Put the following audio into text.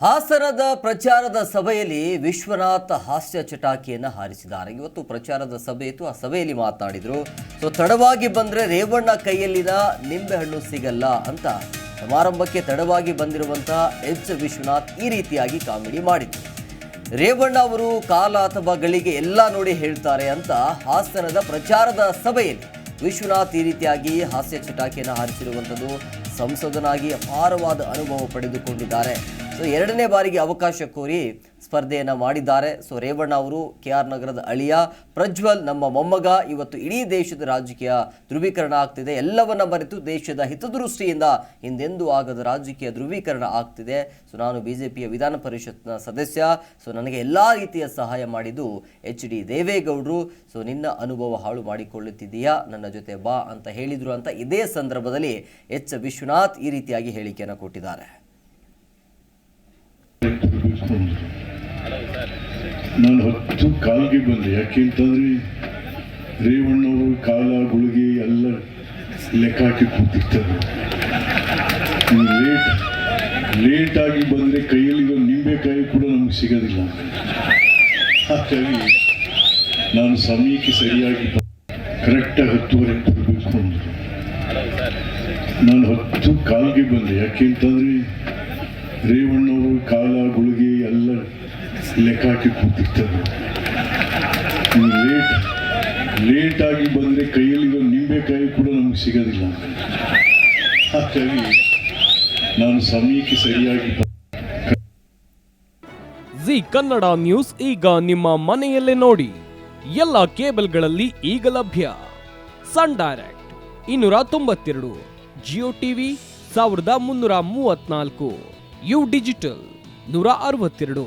ಹಾಸನದ ಪ್ರಚಾರದ ಸಭೆಯಲ್ಲಿ ವಿಶ್ವನಾಥ್ ಹಾಸ್ಯ ಚಟಾಕಿಯನ್ನು ಹಾರಿಸಿದ್ದಾರೆ. ಇವತ್ತು ಪ್ರಚಾರದ ಸಭೆ ಇತ್ತು. ಆ ಸಭೆಯಲ್ಲಿ ಮಾತನಾಡಿದರು, ಸೊ, ತಡವಾಗಿ ಬಂದರೆ ರೇವಣ್ಣ ಕೈಯಲ್ಲಿನ ನಿಂಬೆಹಣ್ಣು ಸಿಗಲ್ಲ ಅಂತ ಸಮಾರಂಭಕ್ಕೆ ತಡವಾಗಿ ಬಂದಿರುವಂಥ ಎಚ್ ವಿಶ್ವನಾಥ್ ಈ ರೀತಿಯಾಗಿ ಕಾಮಿಡಿ ಮಾಡಿದರು. ರೇವಣ್ಣ ಅವರು ಕಾಲ ಅಥವಾ ಗಳಿಗೆ ಎಲ್ಲ ನೋಡಿ ಹೇಳ್ತಾರೆ ಅಂತ ಹಾಸನದ ಪ್ರಚಾರದ ಸಭೆಯಲ್ಲಿ ವಿಶ್ವನಾಥ್ ಈ ರೀತಿಯಾಗಿ ಹಾಸ್ಯ ಚಟಾಕಿಯನ್ನು ಹಾರಿಸಿರುವಂಥದ್ದು ಸಂಸದನಾಗಿ ಅಪಾರವಾದ ಅನುಭವ ಪಡೆದುಕೊಂಡಿದ್ದಾರೆ. ಸೊ ಎರಡನೇ ಬಾರಿಗೆ ಅವಕಾಶ ಕೋರಿ ಸ್ಪರ್ಧೆಯನ್ನು ಮಾಡಿದ್ದಾರೆ. ಸೊ ರೇವಣ್ಣ ಅವರು ಕೆ ಆರ್ ನಗರದ ಅಳಿಯ, ಪ್ರಜ್ವಲ್ ನಮ್ಮ ಮೊಮ್ಮಗ, ಇವತ್ತು ಇಡೀ ದೇಶದ ರಾಜಕೀಯ ಧ್ರುವೀಕರಣ ಆಗ್ತಿದೆ. ಎಲ್ಲವನ್ನ ಮರೆತು ದೇಶದ ಹಿತದೃಷ್ಟಿಯಿಂದ ಹಿಂದೆಂದೂ ಆಗದ ರಾಜಕೀಯ ಧ್ರುವೀಕರಣ ಆಗ್ತಿದೆ. ಸೊ ನಾನು ಬಿಜೆಪಿಯ ವಿಧಾನ ಪರಿಷತ್ನ ಸದಸ್ಯ. ಸೊ ನನಗೆ ಎಲ್ಲ ರೀತಿಯ ಸಹಾಯ ಮಾಡಿದ್ದು ಎಚ್ ಡಿ ದೇವೇಗೌಡರು. ಸೊ ನಿನ್ನ ಅನುಭವ ಹಾಳು ಮಾಡಿಕೊಳ್ಳುತ್ತಿದ್ದೀಯಾ? ನನ್ನ ಜೊತೆ ಬಾ ಅಂತ ಹೇಳಿದರು ಅಂತ ಇದೇ ಸಂದರ್ಭದಲ್ಲಿ ಎಚ್ ವಿಶ್ವನಾಥ್ ಈ ರೀತಿಯಾಗಿ ಹೇಳಿಕೆಯನ್ನು ಕೊಟ್ಟಿದ್ದಾರೆ. ನಾನು ಹತ್ತು ಕಾಲ್ಗೆ ಬಂದೆ. ಯಾಕೆಂತಂದ್ರೆ ರೇವಣ್ಣವರು ಕಾಲ, ಗುಳಿಗೆ ಎಲ್ಲ ಲೆಕ್ಕ ಹಾಕಿ ಕೂತಿರ್ತಾರೆ. ಲೇಟ್ ಆಗಿ ಬಂದರೆ ಕೈಯಲ್ಲಿರೋ ನಿಂಬೆಕಾಯಿ ಕೂಡ ನಮ್ಗೆ ಸಿಗೋದಿಲ್ಲ. ಹಾಗಾಗಿ ನಾನು ಸಮಯಕ್ಕೆ ಸರಿಯಾಗಿ ಕರೆಕ್ಟಾಗಿ ಹತ್ತುವರೆಗೆ ಬರಬೇಕು ಅಂದರು ನಾನು ಹತ್ತು ಕಾಲ್ಗೆ ಬಂದೆ. ಯಾಕೆಂತಂದ್ರೆ ರೇವಣ್ಣವರು ಕಾಲ, ಗುಳಿಗೆ ಲೆಕ್ಕ ಹಾಕಿ ಕೂತಿರ್ತಾರೆ ಲೇಟ್ ಲೇಟ್ ಆಗಿ ಬಂದರೆ ಕೈಯಲ್ಲಿರೋ ನಿಂಬೆಕಾಯಿ ಕೂಡ ನಮ್ಗೆ ಸಿಗೋದಿಲ್ಲ. ಹಾಗಾಗಿ ನಾನು ಸಮಯಕ್ಕೆ ಸರಿಯಾಗಿ ಜಿ ಕನ್ನಡ ನ್ಯೂಸ್ ಈಗ ನಿಮ್ಮ ಮನೆಯಲ್ಲೇ ನೋಡಿ. ಎಲ್ಲ ಕೇಬಲ್ಗಳಲ್ಲಿ ಈಗ ಲಭ್ಯ. ಸನ್ ಡೈರೆಕ್ಟ್ ಇನ್ನೂರ ತೊಂಬತ್ತೆರಡು, ಜಿಯೋ ಟಿವಿ ಸಾವಿರದ ಮುನ್ನೂರ ಮೂವತ್ನಾಲ್ಕು ಯು ಡಿಜಿಟಲ್ ನೂರ ಅರವತ್ತೆರಡು.